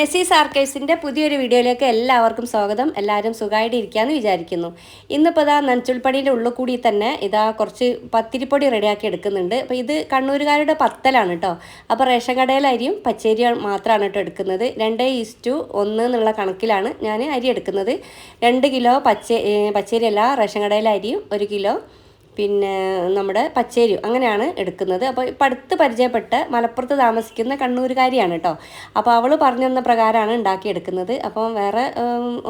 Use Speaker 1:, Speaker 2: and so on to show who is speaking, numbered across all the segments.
Speaker 1: നെസീസ് ആർക്കൈവ്സിന്റെ പുതിയൊരു വീഡിയോയിലേക്ക് എല്ലാവർക്കും സ്വാഗതം. എല്ലാവരും സുഖമായിട്ട് ഇരിക്കാമെന്ന് വിചാരിക്കുന്നു. ഇന്നിപ്പോൾ ഇതാ നഞ്ചുൾപ്പടിയുടെ ഉള്ളിൽ കൂടി തന്നെ ഇതാ കുറച്ച് പത്തിരിപ്പൊടി റെഡിയാക്കി എടുക്കുന്നുണ്ട്. അപ്പോൾ ഇത് കണ്ണൂരുകാരുടെ പത്തലാണ് കേട്ടോ അപ്പോൾ റേഷൻ കടയിലെ അരിയും പച്ചരി മാത്രമാണ് കേട്ടോ എടുക്കുന്നത്. രണ്ട് ഈസ്റ്റു ഒന്ന് എന്നുള്ള കണക്കിലാണ് ഞാൻ അരി എടുക്കുന്നത്. രണ്ട് കിലോ പച്ച പച്ചരിയല്ല റേഷൻ കടയിലെ ഒരു കിലോ പിന്നെ നമ്മുടെ പച്ചേരി അങ്ങനെയാണ് എടുക്കുന്നത്. അപ്പോൾ ഇപ്പം അടുത്ത് പരിചയപ്പെട്ട് മലപ്പുറത്ത് താമസിക്കുന്ന കണ്ണൂരുകാരിയാണ് കേട്ടോ. അപ്പോൾ അവൾ പറഞ്ഞു തന്ന പ്രകാരമാണ് ഉണ്ടാക്കിയെടുക്കുന്നത് അപ്പം വേറെ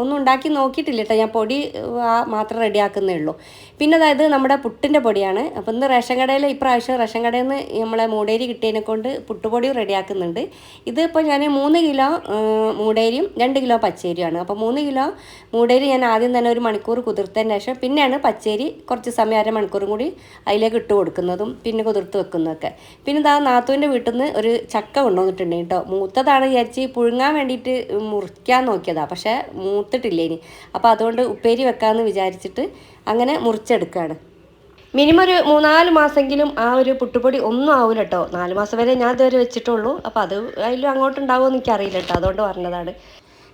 Speaker 1: ഒന്നും ഉണ്ടാക്കി നോക്കിയിട്ടില്ല കേട്ടോ. ഞാൻ പൊടി മാത്രം റെഡിയാക്കുന്നേ ഉള്ളൂ. പിന്നെ അതായത് നമ്മുടെ പുട്ടിന്റെ പൊടിയാണ്. അപ്പോൾ ഇന്ന് റേഷൻ കടയിൽ ഇപ്രാവശ്യം റേഷൻ കടയിൽ നിന്ന് നമ്മളെ മൂടേരി കിട്ടിയതിനെ കൊണ്ട് പുട്ടുപൊടിയും റെഡിയാക്കുന്നുണ്ട്. ഇതിപ്പോൾ ഞാൻ മൂന്ന് കിലോ മൂടേരിയും രണ്ട് കിലോ പച്ചേരിയുമാണ്. അപ്പോൾ മൂന്ന് കിലോ മൂടേരി ഞാൻ ആദ്യം തന്നെ ഒരു മണിക്കൂർ കുതിർത്തതിന് ശേഷം പിന്നെയാണ് പച്ചേരി കുറച്ച് സമയം അര മണിക്കൂറും കൂടി അതിലേക്ക് ഇട്ട് കൊടുക്കുന്നതും പിന്നെ കുതിർത്ത് വെക്കുന്നതൊക്കെ. പിന്നെ ഇതാ നാത്തുവിന്റെ വീട്ടിൽ നിന്ന് ഒരു ചക്ക കൊണ്ടുവന്നിട്ടുണ്ട് കേട്ടോ. മൂത്തതാണ് വിചാരിച്ച് പുഴുങ്ങാൻ വേണ്ടിയിട്ട് മുറിക്കാൻ നോക്കിയതാണ് പക്ഷേ മൂത്തിട്ടില്ല ഇനി അപ്പോൾ അതുകൊണ്ട് ഉപ്പേരി വെക്കാമെന്ന് വിചാരിച്ചിട്ട് അങ്ങനെ മുറിച്ചെടുക്കുകയാണ് മിനിമം ഒരു മൂന്നാൽ മാസമെങ്കിലും ആ ഒരു പുട്ടുപൊടി ഒന്നും ആവില്ല കേട്ടോ നാല് മാസം വരെ ഞാൻ ഇതുവരെ വെച്ചിട്ടുള്ളൂ. അപ്പോൾ അത് അതിലും അങ്ങോട്ട് ഉണ്ടാവുമെന്ന് എനിക്കറിയില്ല കേട്ടോ അതുകൊണ്ട് പറഞ്ഞതാണ്.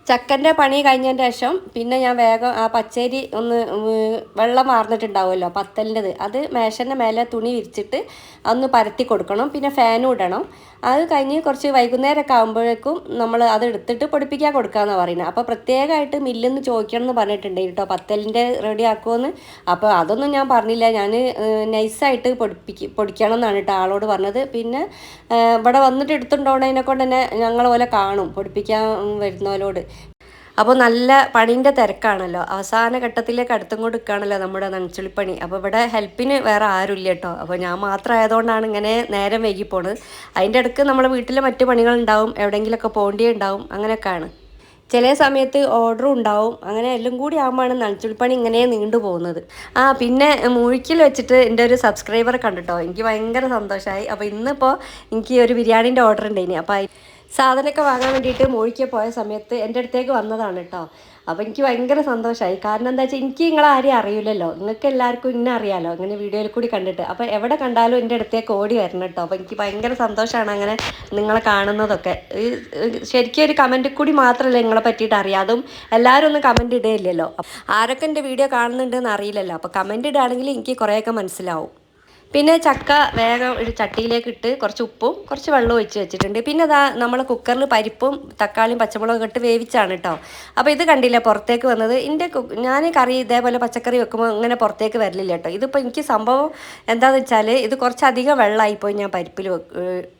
Speaker 1: ചക്കന്റെ പണി കഴിഞ്ഞതിന് ശേഷം പിന്നെ ഞാൻ വേഗം ആ പച്ചരി ഒന്ന് വെള്ളം മാർന്നിട്ടുണ്ടാവുമല്ലോ പത്തലിന്റെത്. അത് മേശന്റെ മേലെ തുണി വിരിച്ചിട്ട് അതൊന്ന് പരത്തി കൊടുക്കണം പിന്നെ ഫാനും ഇടണം. അത് കഴിഞ്ഞ് കുറച്ച് വൈകുന്നേരമൊക്കെ ആകുമ്പോഴേക്കും നമ്മൾ അത് എടുത്തിട്ട് പൊടിപ്പിക്കാൻ കൊടുക്കാമെന്നാണ് പറയുന്നത് അപ്പോൾ പ്രത്യേകമായിട്ട് മില്ലെന്ന് ചോദിക്കണം എന്ന് പറഞ്ഞിട്ടുണ്ട് കേട്ടോ പത്തലിന്റെ റെഡി ആക്കുമെന്ന് അപ്പോൾ അതൊന്നും ഞാൻ പറഞ്ഞില്ല. ഞാൻ നൈസായിട്ട് പൊടിപ്പിക്ക് പൊടിക്കണം എന്നാണ് കേട്ടോ ആളോട് പറഞ്ഞത്. പിന്നെ ഇവിടെ വന്നിട്ട് എടുത്തുണ്ടോണതിനെ കൊണ്ട് തന്നെ ഞങ്ങളെ പോലെ കാണും പൊടിപ്പിക്കാൻ വരുന്നവരോട്. അപ്പോൾ നല്ല പണീന്റെ തിരക്കാണല്ലോ. അവസാന ഘട്ടത്തിലേക്ക് അടുത്തും കൊണ്ട് നിൽക്കുകയാണല്ലോ നമ്മുടെ നനച്ചുള്ളിപ്പണി അപ്പോൾ ഇവിടെ ഹെൽപ്പിന് വേറെ ആരുമില്ല കേട്ടോ. അപ്പോൾ ഞാൻ മാത്രം ആയതുകൊണ്ടാണ് ഇങ്ങനെ നേരം വൈകി പോണത് അതിന്റെ ഇടയ്ക്ക് നമ്മുടെ വീട്ടിലെ മറ്റു പണികളുണ്ടാവും. എവിടെയെങ്കിലുമൊക്കെ പോകേണ്ടിയുണ്ടാവും അങ്ങനെയൊക്കെയാണ്. ചില സമയത്ത് ഓർഡറും ഉണ്ടാവും. അങ്ങനെ എല്ലാം കൂടി ആകുമ്പോഴാണ് നനച്ചുള്ളിപ്പണി ഇങ്ങനെ നീണ്ടു പോകുന്നത്. ആ പിന്നെ മുഴുക്കിൽ വെച്ചിട്ട് എന്റെ ഒരു സബ്സ്ക്രൈബർ കണ്ടിട്ടോ. എനിക്ക് ഭയങ്കര സന്തോഷമായി. അപ്പോൾ ഇന്നിപ്പോൾ എനിക്ക് ഒരു ബിരിയാണീന്റെ ഓർഡർ ഉണ്ടായിനി. അപ്പോൾ സാധനമൊക്കെ വാങ്ങാൻ വേണ്ടിയിട്ട് മോഴിക്ക് പോയ സമയത്ത് എന്റെ അടുത്തേക്ക് വന്നതാണ് കേട്ടോ അപ്പോൾ എനിക്ക് ഭയങ്കര സന്തോഷമായി കാരണം എന്താ വെച്ചാൽ എനിക്ക് നിങ്ങളെ ആരെയും അറിയില്ലല്ലോ. നിങ്ങൾക്ക് എല്ലാവർക്കും ഇന്നെ അറിയാലോ. അങ്ങനെ വീഡിയോയിൽ കൂടി കണ്ടിട്ട്. അപ്പോൾ എവിടെ കണ്ടാലും എന്റെ അടുത്തേക്ക് ഓടി വരണം കേട്ടോ അപ്പോൾ എനിക്ക് ഭയങ്കര സന്തോഷമാണ് അങ്ങനെ നിങ്ങളെ കാണുന്നതൊക്കെ. ശരിക്കും ഒരു കമന്റ് കൂടി മാത്രമല്ല നിങ്ങളെ പറ്റിയിട്ട് അറിയാം. അതും എല്ലാവരും ഒന്നും കമന്റ് ഇടുകയില്ലല്ലോ ആരൊക്കെ എന്റെ വീഡിയോ കാണുന്നുണ്ടെന്ന് അറിയില്ലല്ലോ. അപ്പോൾ കമന്റ് ഇടുകയാണെങ്കിൽ എനിക്ക് കുറേയൊക്കെ മനസ്സിലാവും. പിന്നെ ചക്ക വേഗം ഒരു ചട്ടിയിലേക്ക് ഇട്ട് കുറച്ച് ഉപ്പും കുറച്ച് വെള്ളവും ഒഴിച്ച് വെച്ചിട്ടുണ്ട്. പിന്നെ അതാ നമ്മൾ കുക്കറിൽ പരിപ്പും തക്കാളിയും പച്ചമുളകും ഇട്ട് വേവിച്ചാണ് കേട്ടോ അപ്പോൾ ഇത് കണ്ടില്ല പുറത്തേക്ക് വന്നത്? എന്റെ ഞാൻ കറി ഇതേപോലെ പച്ചക്കറി വെക്കുമ്പോൾ അങ്ങനെ പുറത്തേക്ക് വരലില്ല കേട്ടോ ഇതിപ്പോൾ എനിക്ക് സംഭവം എന്താണെന്ന് വെച്ചാൽ ഇത് കുറച്ചധികം വെള്ളമായിപ്പോയി ഞാൻ പരിപ്പിൽ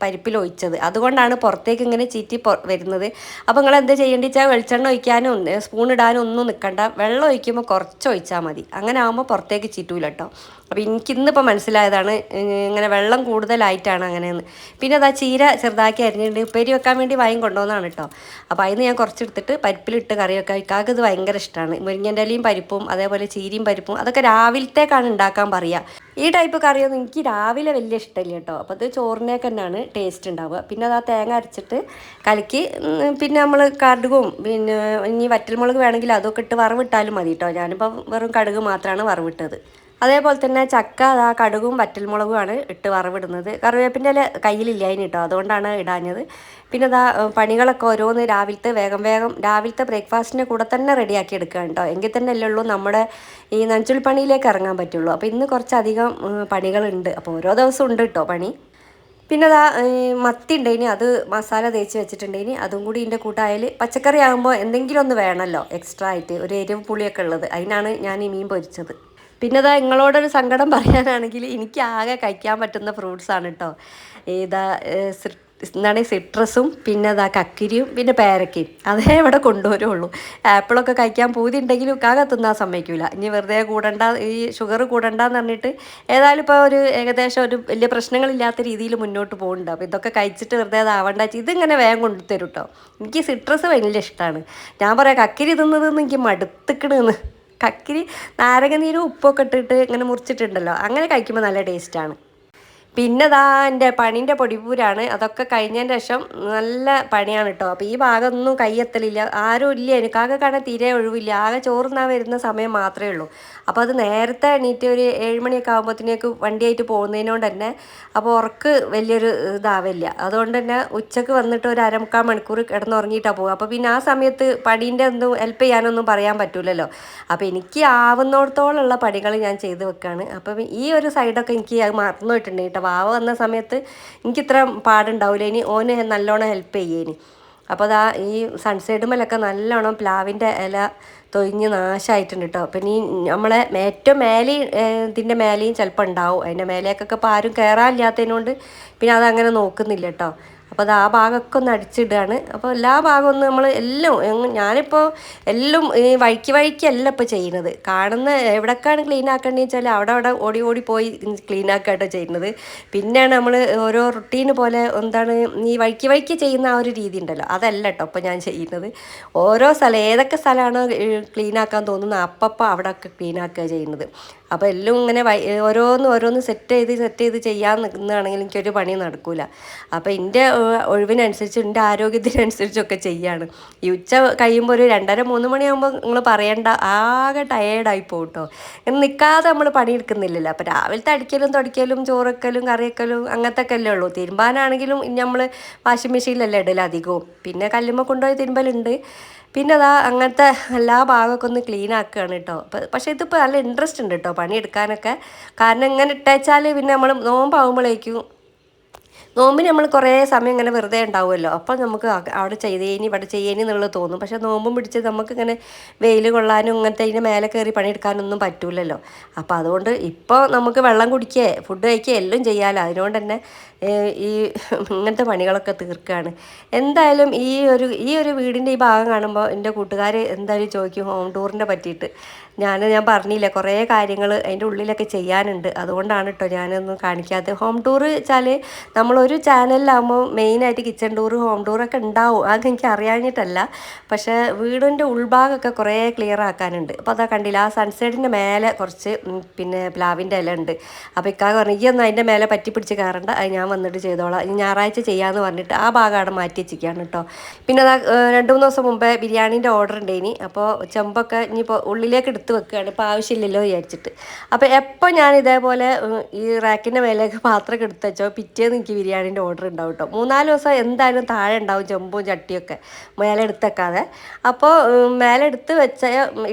Speaker 1: പരിപ്പിൽ ഒഴിച്ചത്. അതുകൊണ്ടാണ് പുറത്തേക്ക് ഇങ്ങനെ ചീറ്റി വരുന്നത്. അപ്പോൾ നിങ്ങൾ എന്താ ചെയ്യേണ്ടി വെച്ചാൽ വെളിച്ചെണ്ണ ഒഴിക്കാനും സ്പൂൺ ഇടാനും ഒന്നും നിൽക്കണ്ട വെള്ളം ഒഴിക്കുമ്പോൾ കുറച്ച് ഒഴിച്ചാൽ മതി. അങ്ങനെ ആകുമ്പോൾ പുറത്തേക്ക് ചീറ്റൂല കേട്ടോ അപ്പോൾ എനിക്ക് ഇന്നിപ്പോൾ മനസ്സിലായതാണ് ഏഹ് ഇങ്ങനെ വെള്ളം കൂടുതലായിട്ടാണ് അങ്ങനെയെന്ന് പിന്നെ അതാ ചീര ചെറുതാക്കി അരിഞ്ഞിട്ടുണ്ട്. ഉപ്പേരി വെക്കാൻ വേണ്ടി വാങ്ങി കൊണ്ടുവന്നാണ് കേട്ടോ അപ്പോൾ അതിന് ഞാൻ കുറച്ചെടുത്തിട്ട് പരിപ്പിലിട്ട് കറി വെക്കാൻ ഇക്കാക്ക് ഇത് ഭയങ്കര ഇഷ്ടമാണ് മുരിങ്ങന്റെ ഇലയും പരിപ്പും അതേപോലെ ചീരയും പരിപ്പും അതൊക്കെ രാവിലത്തേക്കാണ് ഉണ്ടാക്കാൻ പറയുക ഈ ടൈപ്പ് കറിയൊന്നും എനിക്ക് രാവിലെ വലിയ ഇഷ്ടമില്ല കേട്ടോ അപ്പോൾ അത് ചോറിനേക്ക് തന്നെയാണ് ടേസ്റ്റ് ഉണ്ടാവുക പിന്നെ അത് ആ തേങ്ങ അരച്ചിട്ട് കലക്കി പിന്നെ നമ്മൾ കടുകും പിന്നെ ഇനി വറ്റൽമുളക് വേണമെങ്കിൽ അതൊക്കെ ഇട്ട് വറവിട്ടാലും മതി കേട്ടോ ഞാനിപ്പോൾ വെറും കടുക് മാത്രമാണ് വറവിട്ടത്. അതേപോലെ തന്നെ ചക്ക അതാ കടുകും വറ്റൽമുളകുമാണ് ഇട്ട് വറവിടുന്നത്. കറിവേപ്പിന്റെ ഇല കയ്യിലില്ല അതിന് കേട്ടോ അതുകൊണ്ടാണ് ഇടാഞ്ഞത്. പിന്നെ അതാ പണികളൊക്കെ ഓരോന്ന് രാവിലത്തെ വേഗം വേഗം രാവിലത്തെ ബ്രേക്ക്ഫാസ്റ്റിന്റെ കൂടെ തന്നെ റെഡിയാക്കി എടുക്കുക കേട്ടോ എങ്കിൽ തന്നെ അല്ലേ ഉള്ളൂ നമ്മുടെ ഈ നഞ്ചുൾ പണിയിലേക്ക് ഇറങ്ങാൻ പറ്റുള്ളൂ. അപ്പോൾ ഇന്ന് കുറച്ചധികം പണികളുണ്ട്. അപ്പോൾ ഓരോ ദിവസം ഉണ്ട് കേട്ടോ പണി. പിന്നെ അതാ മത്തി ഉണ്ടേനി അത് മസാല തേച്ച് വെച്ചിട്ടുണ്ടേനി. അതും കൂടി ഇതിന്റെ കൂട്ടായാൽ പച്ചക്കറി ആകുമ്പോൾ എന്തെങ്കിലും ഒന്ന് വേണമല്ലോ എക്സ്ട്രാ ആയിട്ട്. ഒരു എരിവ് പുളിയൊക്കെ ഉള്ളത്. അതിനാണ് ഞാൻ ഈ മീൻ പൊരിച്ചത്. പിന്നെ ഇതാ നിങ്ങളോടൊരു സങ്കടം പറയാനാണെങ്കിൽ എനിക്ക് ആകെ കഴിക്കാൻ പറ്റുന്ന ഫ്രൂട്ട്സ് ആണ് കേട്ടോ ഏതാ എന്താണ് സിട്രസും പിന്നെ അതാ കക്കിരിയും പിന്നെ പേരക്കയും. അതേ ഇവിടെ കൊണ്ടുവരുള്ളൂ. ആപ്പിളൊക്കെ കഴിക്കാൻ പൂതി ഉണ്ടെങ്കിലും കാക തിന്നാൻ സമ്മതിക്കില്ല ഇനി വെറുതെ കൂടണ്ട ഈ ഷുഗർ കൂടണ്ടെന്ന് പറഞ്ഞിട്ട് ഏതായാലും ഇപ്പോൾ ഒരു ഏകദേശം ഒരു വലിയ പ്രശ്നങ്ങളില്ലാത്ത രീതിയിൽ മുന്നോട്ട് പോകുന്നുണ്ട് അപ്പോൾ ഇതൊക്കെ കഴിച്ചിട്ട് വെറുതെ അതാവണ്ട ഇതിങ്ങനെ വേഗം കൊണ്ടുതരും കേട്ടോ എനിക്ക് സിട്രസ് വലിയ ഇഷ്ടമാണ് ഞാൻ പറയാം കക്കിരി തിന്നതെന്ന് എനിക്ക് മടുത്തിക്കണെന്ന് കക്കിരി നാരങ്ങ നീരും ഉപ്പൊക്കെ ഇട്ടിട്ട് ഇങ്ങനെ മുറിച്ചിട്ടുണ്ടല്ലോ. അങ്ങനെ കഴിക്കുമ്പോൾ നല്ല ടേസ്റ്റാണ് പിന്നെ ദാ എന്റെ പണീന്റെ പൊടിപൂരാണ്. അതൊക്കെ കഴിഞ്ഞതിന് ശേഷം നല്ല പണിയാണ് കേട്ടോ അപ്പോൾ ഈ ഭാഗമൊന്നും കയ്യെത്തലില്ല ആരും ഇല്ല. എനിക്കാകെ കാണാൻ തീരെ ഒഴിവില്ല. ആകെ ചോറുന്നാൻ വരുന്ന സമയം മാത്രമേ ഉള്ളൂ. അപ്പോൾ അത് നേരത്തെ എണീറ്റ് ഒരു ഏഴ് മണിയൊക്കെ ആകുമ്പോഴത്തേക്ക് വണ്ടിയായിട്ട് പോകുന്നതിനോണ്ട് തന്നെ അപ്പോൾ ഉറക്ക് വലിയൊരു ഇതാവില്ല. അതുകൊണ്ട് തന്നെ ഉച്ചയ്ക്ക് വന്നിട്ട് ഒരു അരമുക്കാൽ മണിക്കൂർ കിടന്നുറങ്ങിയിട്ടാണ് പോകുക അപ്പോൾ പിന്നെ ആ സമയത്ത് പണീന്റെ ഒന്നും ഹെൽപ്പ് ചെയ്യാനൊന്നും പറയാൻ പറ്റില്ലല്ലോ അപ്പോൾ എനിക്ക് ആവുന്നിടത്തോളമുള്ള പണികൾ ഞാൻ ചെയ്ത് വെക്കുകയാണ് അപ്പം ഈ ഒരു സൈഡൊക്കെ എനിക്ക് അത് മറന്നു കേട്ടോ. വാവ വന്ന സമയത്ത് എനിക്ക് ഇത്ര പാടുണ്ടാവില്ല ഇനി ഓന് നല്ലോണം ഹെൽപ്പ് ചെയ്യേനി. അപ്പോൾ അതാ ഈ സൺസൈഡുമേലൊക്കെ നല്ലോണം പ്ലാവിന്റെ ഇല തൊഴിഞ്ഞ് നാശമായിട്ടുണ്ട് കേട്ടോ പിന്നെ ഈ നമ്മളെ ഏറ്റവും മേലെയും ഇതിന്റെ മേലെയും ചിലപ്പോൾ ഉണ്ടാവും. അതിന്റെ മേലേക്കൊക്കെ ഇപ്പോൾ ആരും കയറാനില്ലാത്തതിനോണ്ട് പിന്നെ അതങ്ങനെ നോക്കുന്നില്ല കേട്ടോ അപ്പോൾ അത് ആ ഭാഗമൊക്കെ ഒന്ന് അടിച്ചിടുകയാണ് അപ്പോൾ എല്ലാ ഭാഗവും ഒന്ന് നമ്മൾ എല്ലാം ഞാനിപ്പോൾ എല്ലാം വഴിക്ക് വഴിക്കല്ല ഇപ്പോൾ ചെയ്യുന്നത്. കാണുന്ന എവിടേക്കാണ് ക്ലീൻ ആക്കേണ്ടതെന്ന് വെച്ചാൽ അവിടെ അവിടെ ഓടി ഓടി പോയി ക്ലീൻ ആക്കുകയാട്ടോ ചെയ്യുന്നത്. പിന്നെയാണ് നമ്മൾ ഓരോ റുട്ടീന് പോലെ എന്താണ് ഈ വഴിക്ക് വഴിക്ക് ചെയ്യുന്ന ആ ഒരു രീതി ഉണ്ടല്ലോ. അതല്ല കേട്ടോ ഇപ്പോൾ ഞാൻ ചെയ്യുന്നത്. ഓരോ സ്ഥലം ഏതൊക്കെ സ്ഥലമാണോ ക്ലീൻ ആക്കാൻ തോന്നുന്നത് അപ്പപ്പോൾ അവിടെയൊക്കെ ക്ലീൻ ആക്കുക ചെയ്യുന്നത്. അപ്പോൾ എല്ലാം ഇങ്ങനെ ഓരോന്ന് ഓരോന്ന് സെറ്റ് ചെയ്ത് സെറ്റ് ചെയ്ത് ചെയ്യാൻ നിൽക്കുന്നതാണെങ്കിൽ എനിക്കൊരു പണി നടക്കൂല. അപ്പോൾ എന്റെ ഒഴിവിനനുസരിച്ച് എന്റെ ആരോഗ്യത്തിനനുസരിച്ചൊക്കെ ചെയ്യാണ്. ഈ ഉച്ച കഴിയുമ്പോൾ ഒരു രണ്ടര മൂന്ന് മണിയാകുമ്പോൾ നിങ്ങൾ പറയണ്ട ആകെ ടയേർഡായി പോട്ടോ നിൽക്കാതെ നമ്മൾ പണിയെടുക്കുന്നില്ലല്ലോ അപ്പോൾ രാവിലത്തെ അടിക്കലും തുടയ്ക്കലും ചോറക്കലും കറിവെക്കലും അങ്ങനത്തെ ഒക്കെ അല്ലേ ഉള്ളൂ. തിരുമ്പാനാണെങ്കിലും നമ്മൾ വാഷിംഗ് മെഷീനിലല്ലേ ഇടൽ അധികവും. പിന്നെ കല്ലുമ്മ കൊണ്ടുപോയി തിരുമ്പലുണ്ട്. പിന്നെ അതാ അങ്ങനത്തെ എല്ലാ ഭാഗമൊക്കെ ഒന്ന് ക്ലീൻ ആക്കുകയാണ് കേട്ടോ പക്ഷേ ഇതിപ്പോൾ നല്ല ഇൻട്രസ്റ്റ് ഉണ്ട് കേട്ടോ പണിയെടുക്കാനൊക്കെ. കാരണം ഇങ്ങനെ ഇട്ടേച്ചാൽ പിന്നെ നമ്മൾ നോമ്പാകുമ്പോഴേക്കും നോമ്പിന് നമ്മൾ കുറേ സമയം ഇങ്ങനെ വെറുതെ ഉണ്ടാവുമല്ലോ. അപ്പം നമുക്ക് അവിടെ ചെയ്തേനി ഇവിടെ ചെയ്യേനി എന്നുള്ളത് തോന്നും. പക്ഷേ നോമ്പും പിടിച്ച് നമുക്ക് ഇങ്ങനെ വെയിൽ കൊള്ളാനും ഇങ്ങനത്തെ അതിന്റെ മേലെ കയറി പണിയെടുക്കാനൊന്നും പറ്റൂലല്ലോ. അപ്പോൾ അതുകൊണ്ട് ഇപ്പോൾ നമുക്ക് വെള്ളം കുടിക്കുക ഫുഡ് കഴിക്കുക എല്ലാം ചെയ്യാമല്ലോ അതിനോണ്ട് തന്നെ ഈ ഇങ്ങനത്തെ പണികളൊക്കെ തീർക്കുകയാണ് എന്തായാലും ഈ ഒരു ഈ ഒരു വീടിന്റെ ഈ ഭാഗം കാണുമ്പോൾ എന്റെ കൂട്ടുകാർ എന്തായാലും ചോദിക്കും ഹോം ടൂറിനെ പറ്റിയിട്ട്. ഞാൻ ഞാൻ പറഞ്ഞില്ല കുറേ കാര്യങ്ങൾ അതിന്റെ ഉള്ളിലൊക്കെ ചെയ്യാനുണ്ട്. അതുകൊണ്ടാണ് കേട്ടോ ഞാനൊന്നും കാണിക്കാത്തത് ഹോം ടൂർ വെച്ചാൽ നമ്മളൊരു ചാനലിലാകുമ്പോൾ മെയിനായിട്ട് കിച്ചൺ ടൂർ ഹോം ടൂറൊക്കെ ഉണ്ടാവും അതൊക്കെ എനിക്ക് അറിയാഞ്ഞിട്ടല്ല. പക്ഷേ വീടിന്റെ ഉൾഭാഗമൊക്കെ കുറേ ക്ലിയർ ആക്കാനുണ്ട്. അപ്പോൾ അതാ കണ്ടില്ല ആ സൺസൈഡിന്റെ മേലെ കുറച്ച് പിന്നെ പ്ലാവിന്റെ ഇല ഉണ്ട് അപ്പോൾ ഇക്കാ പറഞ്ഞു ഈ ഒന്നും അതിന്റെ മേലെ പറ്റി പിടിച്ച് കയറണ്ട അത് ഞാൻ വന്നിട്ട് ചെയ്തോളാം. ഇനി ഞായറാഴ്ച ചെയ്യാമെന്ന് പറഞ്ഞിട്ട് ആ ഭാഗം അവിടെ മാറ്റി വെച്ചിരിക്കുകയാണ് കേട്ടോ പിന്നെ അതാ രണ്ട് മൂന്ന് ദിവസം മുമ്പേ ബിരിയാണീന്റെ ഓർഡർ ഉണ്ടായിനി അപ്പോൾ ചെമ്പൊക്കെ ഇനിയിപ്പോൾ ഉള്ളിലേക്ക് വെക്കുകയാണ്. ഇപ്പോൾ ആവശ്യമില്ലല്ലോ വിചാരിച്ചിട്ട്. അപ്പോൾ എപ്പോൾ ഞാൻ ഇതേപോലെ ഈ റാക്കിന്റെ മേലേക്ക് പാത്രമൊക്കെ എടുത്ത് വെച്ചോ പിറ്റേന്ന് എനിക്ക് ബിരിയാണീന്റെ ഓർഡർ ഉണ്ടാവും കേട്ടോ. മൂന്നാൽ ദിവസം എന്തായാലും താഴെ ഉണ്ടാവും ചെമ്പും ചട്ടിയൊക്കെ മേലെ എടുത്തേക്കാതെ അപ്പോൾ മേലെ എടുത്ത് വെച്ച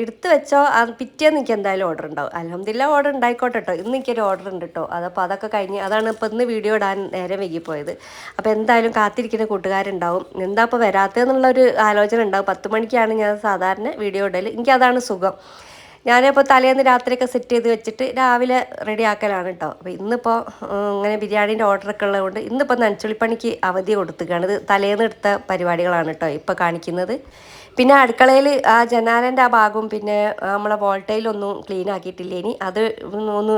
Speaker 1: എടുത്ത് വെച്ചോ പിറ്റേന്ന് എനിക്ക് എന്തായാലും ഓർഡർ ഉണ്ടാവും. അലഹമില്ല ഓർഡർ ഉണ്ടായിക്കോട്ടെ കേട്ടോ. ഇന്ന് എനിക്കൊരു ഓർഡർ ഉണ്ട് കേട്ടോ. അതപ്പോൾ അതൊക്കെ കഴിഞ്ഞ് അതാണ് ഇപ്പോൾ ഇന്ന് വീഡിയോ ഇടാൻ നേരം വൈകിപ്പോയത്. അപ്പോൾ എന്തായാലും കാത്തിരിക്കുന്ന കൂട്ടുകാരുണ്ടാവും. എന്താ ഇപ്പോൾ വരാത്തതെന്നുള്ളൊരു ആലോചന ഉണ്ടാവും. പത്ത് മണിക്കാണ് ഞാൻ സാധാരണ വീഡിയോ ഇടൽ എനിക്കതാണ് സുഖം. ഞാനിപ്പോൾ തലേന്ന് രാത്രിയൊക്കെ സെറ്റ് ചെയ്ത് വെച്ചിട്ട് രാവിലെ റെഡി ആക്കലാണ് കേട്ടോ അപ്പോൾ ഇന്നിപ്പോൾ ഇങ്ങനെ ബിരിയാണീന്റെ ഓർഡറൊക്കെ ഉള്ളതുകൊണ്ട് ഇന്നിപ്പോൾ നനച്ചുളിപ്പണിക്ക് അവധി കൊടുത്തുകയാണ് ഇത് തലേന്ന് എടുത്ത പരിപാടികളാണ് കേട്ടോ ഇപ്പോൾ കാണിക്കുന്നത്. പിന്നെ അടുക്കളയിൽ ആ ജനാലന്റെ ആ ഭാഗവും പിന്നെ നമ്മളെ വോൾട്ടയിലൊന്നും ക്ലീൻ ആക്കിയിട്ടില്ല ഇനി. അത് ഒന്ന്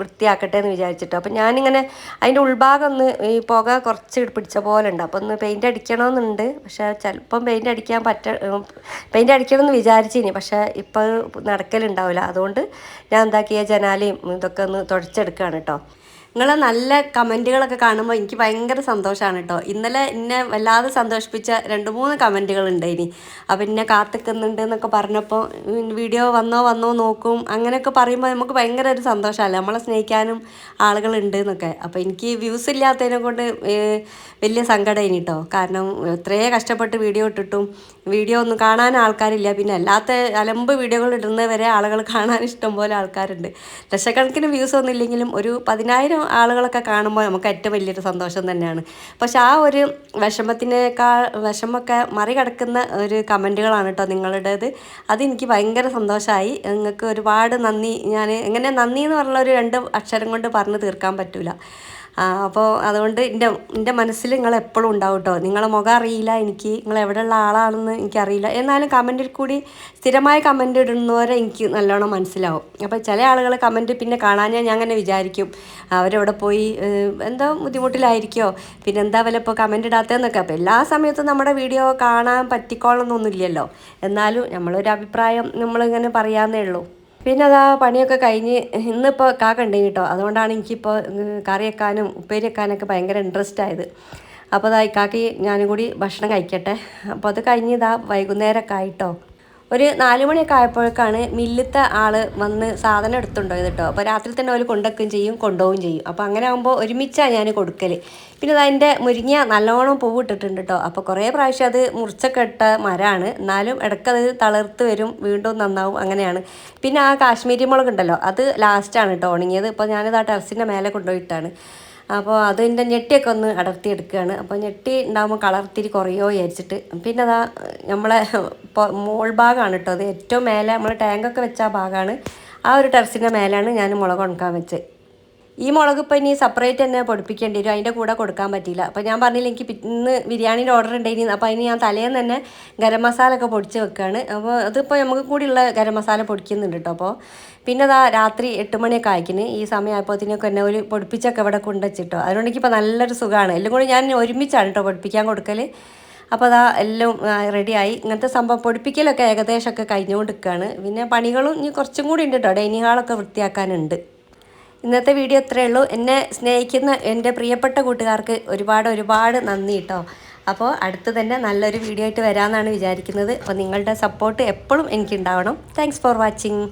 Speaker 1: വൃത്തിയാക്കട്ടെ എന്ന് വിചാരിച്ചിട്ടോ. അപ്പം ഞാനിങ്ങനെ അതിന്റെ ഉൾഭാഗം ഒന്ന് ഈ പുക കുറച്ച് പിടിച്ച പോലെ ഉണ്ട്. അപ്പോൾ ഒന്ന് പെയിന്റ് അടിക്കണമെന്നുണ്ട് പക്ഷേ ചിലപ്പം പെയിന്റ് അടിക്കാൻ പറ്റ പെയിന്റ് അടിക്കണമെന്ന് വിചാരിച്ചിനി. പക്ഷേ ഇപ്പോൾ നടക്കലുണ്ടാവില്ല. അതുകൊണ്ട് ഞാൻ എന്താക്കിയ ജനാലയും ഇതൊക്കെ ഒന്ന് തുടച്ചെടുക്കുകയാണ് കേട്ടോ. നിങ്ങളെ നല്ല കമന്റുകളൊക്കെ കാണുമ്പോൾ എനിക്ക് ഭയങ്കര സന്തോഷമാണ് കേട്ടോ ഇന്നലെ എന്നെ വല്ലാതെ സന്തോഷിപ്പിച്ച രണ്ട് മൂന്ന് കമന്റുകൾ ഇനി അപ്പം എന്നെ കാത്തിക്കുന്നുണ്ട് എന്നൊക്കെ പറഞ്ഞപ്പോൾ വീഡിയോ വന്നോ വന്നോ നോക്കും. അങ്ങനെയൊക്കെ പറയുമ്പോൾ നമുക്ക് ഭയങ്കര ഒരു സന്തോഷമല്ലേ നമ്മളെ സ്നേഹിക്കാനും ആളുകളുണ്ട് എന്നൊക്കെ. അപ്പോൾ എനിക്ക് വ്യൂസ് ഇല്ലാത്തതിനെ കൊണ്ട് വലിയ സങ്കടം ഇനി കേട്ടോ കാരണം എത്രയേ കഷ്ടപ്പെട്ട് വീഡിയോ ഇട്ടിട്ടും വീഡിയോ ഒന്നും കാണാൻ ആൾക്കാരില്ല. പിന്നെ അല്ലാത്ത അലമ്പ് വീഡിയോകൾ ഇടുന്നവരെ ആളുകൾ കാണാൻ ഇഷ്ടം പോലെ ആൾക്കാരുണ്ട്. ലക്ഷക്കണക്കിന് വ്യൂസ് ഒന്നും ഇല്ലെങ്കിലും ഒരു പതിനായിരം ആളുകളൊക്കെ കാണുമ്പോൾ നമുക്ക് ഏറ്റവും വലിയൊരു സന്തോഷം തന്നെയാണ്. പക്ഷെ ആ ഒരു വിഷമത്തിനേക്കാൾ വിഷമമൊക്കെ മറികടക്കുന്ന ഒരു കമന്റുകളാണ് കേട്ടോ നിങ്ങളുടേത്. അതെനിക്ക് ഭയങ്കര സന്തോഷമായി നിങ്ങൾക്ക് ഒരുപാട് നന്ദി. ഞാൻ എങ്ങനെ നന്ദി എന്ന് പറഞ്ഞുള്ള ഒരു രണ്ട് അക്ഷരം കൊണ്ട് പറഞ്ഞു തീർക്കാൻ പറ്റൂല. ആ, അപ്പോൾ അതുകൊണ്ട് എന്റെ എന്റെ മനസ്സിൽ നിങ്ങൾ എപ്പോഴും ഉണ്ടാവും കേട്ടോ നിങ്ങളെ മുഖം അറിയില്ല എനിക്ക്. നിങ്ങൾ എവിടെയുള്ള ആളാണെന്ന് എനിക്കറിയില്ല. എന്നാലും കമന്റിൽ കൂടി സ്ഥിരമായ കമന്റ് ഇടുന്നവരെ എനിക്ക് നല്ലോണം മനസ്സിലാവും. അപ്പോൾ ചില ആളുകൾ കമന്റ് പിന്നെ കാണാൻ ഞാൻ അങ്ങനെ വിചാരിക്കും. അവരവിടെ പോയി എന്തോ ബുദ്ധിമുട്ടിലായിരിക്കോ? പിന്നെ എന്താ വല്ല ഇപ്പോൾ കമന്റ് ഇടാത്തതെന്നൊക്കെ. അപ്പോൾ എല്ലാ സമയത്തും നമ്മുടെ വീഡിയോ കാണാൻ പറ്റിക്കോളണമെന്നൊന്നുമില്ലല്ലോ എന്നാലും നമ്മളൊരു അഭിപ്രായം നമ്മളിങ്ങനെ പറയാമെന്നേ ഉള്ളൂ. പിന്നെ അതാ പണിയൊക്കെ കഴിഞ്ഞ് ഇന്നിപ്പോൾ കാക്കണ്ടേ കേട്ടോ അതുകൊണ്ടാണ് എനിക്കിപ്പോൾ കറി വെക്കാനും ഉപ്പേരി വെക്കാനൊക്കെ ഭയങ്കര ഇൻട്രസ്റ്റ് ആയത്. അപ്പോൾ അതാ ഇക്കാക്കി ഞാനും കൂടി ഭക്ഷണം കഴിക്കട്ടെ. അപ്പോൾ അത് കഴിഞ്ഞ് ഇതാ വൈകുന്നേരമൊക്കെ ആയിട്ടോ. ഒരു നാല് മണിയൊക്കെ ആയപ്പോഴേക്കാണ് മില്ലത്തെ ആൾ വന്ന് സാധനം എടുത്തുണ്ടോയത് കേട്ടോ. അപ്പോൾ രാത്രി തന്നെ അവർ കൊണ്ടുവയ്ക്കുകയും ചെയ്യും കൊണ്ടുപോവുകയും ചെയ്യും. അപ്പോൾ അങ്ങനെ ആകുമ്പോൾ ഒരുമിച്ചാണ് ഞാൻ കൊടുക്കൽ പിന്നെ അതിന്റെ മുരിങ്ങ നല്ലോണം പൂവ് ഇട്ടിട്ടുണ്ട് കേട്ടോ. അപ്പോൾ കുറേ പ്രാവശ്യം അത് മുറിച്ചൊക്കെ ഇട്ട മരമാണ് എന്നാലും ഇടയ്ക്കത് തളിർത്ത് വരും വീണ്ടും നന്നാവും അങ്ങനെയാണ്. പിന്നെ ആ കാശ്മീരി മുളക് ഉണ്ടല്ലോ അത് ലാസ്റ്റാണ് കേട്ടോ ഉണങ്ങിയത്. ഇപ്പോൾ ഞാനിത് ആ ടെറസിന്റെ മേലെ കൊണ്ടുപോയിട്ടാണ് അപ്പോൾ അതിന്റെ ഞെട്ടിയൊക്കെ ഒന്ന് അടർത്തി എടുക്കുകയാണ് അപ്പോൾ ഞെട്ടി ഉണ്ടാകുമ്പോൾ കളർ തിരി കുറയോ വിചാരിച്ചിട്ട്. പിന്നെ അതാ നമ്മളെ മോൾ ഭാഗമാണ് കേട്ടോ അത് ഏറ്റവും മേലെ നമ്മൾ ടാങ്കൊക്കെ വെച്ച ആ ഭാഗമാണ് ആ ഒരു ടെറസിന്റെ മേലാണ് ഞാൻ മുളക് ഉണക്കാൻ വെച്ചത്. ഈ മുളക് ഇപ്പോൾ ഇനി സെപ്പറേറ്റ് തന്നെ പൊടിപ്പിക്കേണ്ടി വരും. അതിന്റെ കൂടെ കൊടുക്കാൻ പറ്റിയില്ല. അപ്പോൾ ഞാൻ പറഞ്ഞില്ല എനിക്ക് ഇന്ന് ബിരിയാണിന്റെ ഓർഡർ ഉണ്ടായിരുന്നു അപ്പോൾ അതിന് ഞാൻ തലേന്ന് തന്നെ ഗരം മസാല ഒക്കെ പൊടിച്ച് വെക്കുകയാണ് അപ്പോൾ അതിപ്പോൾ നമുക്ക് കൂടിയുള്ള ഗരം മസാല പൊടിക്കുന്നുണ്ട് കേട്ടോ അപ്പോൾ പിന്നെ അതാ രാത്രി എട്ട് മണിയൊക്കെ ആയിക്കിന്. ഈ സമയമായപ്പോഴത്തേനൊക്കെ എന്നെ ഒരു പൊടിപ്പിച്ചൊക്കെ ഇവിടെ കൊണ്ടുവച്ചിട്ടോ അതുകൊണ്ട് എനിക്കിപ്പോൾ നല്ലൊരു സുഖമാണ് എല്ലാം കൂടി ഞാൻ ഒരുമിച്ചാണ് കേട്ടോ പൊടിപ്പിക്കാൻ കൊടുക്കൽ അപ്പോൾ അതാ എല്ലാം റെഡിയായി ഇങ്ങനത്തെ സംഭവം പൊടിപ്പിക്കലൊക്കെ ഏകദേശമൊക്കെ കഴിഞ്ഞുകൊണ്ടിരിക്കുകയാണ് പിന്നെ പണികളും ഇനി കുറച്ചും കൂടി ഉണ്ട് കേട്ടോ ഡൈനിങ് ഹാളൊക്കെ വൃത്തിയാക്കാനുണ്ട്. ഇന്നത്തെ വീഡിയോ ഇത്രയേ ഉള്ളൂ. എന്നെ സ്നേഹിക്കുന്ന എന്റെ പ്രിയപ്പെട്ട കൂട്ടുകാർക്ക് ഒരുപാട് ഒരുപാട് നന്ദി കേട്ടോ അപ്പോൾ അടുത്ത് തന്നെ നല്ലൊരു വീഡിയോ ആയിട്ട് വരാമെന്നാണ് വിചാരിക്കുന്നത്. അപ്പോൾ നിങ്ങളുടെ സപ്പോർട്ട് എപ്പോഴും എനിക്കുണ്ടാവണം. Thanks for watching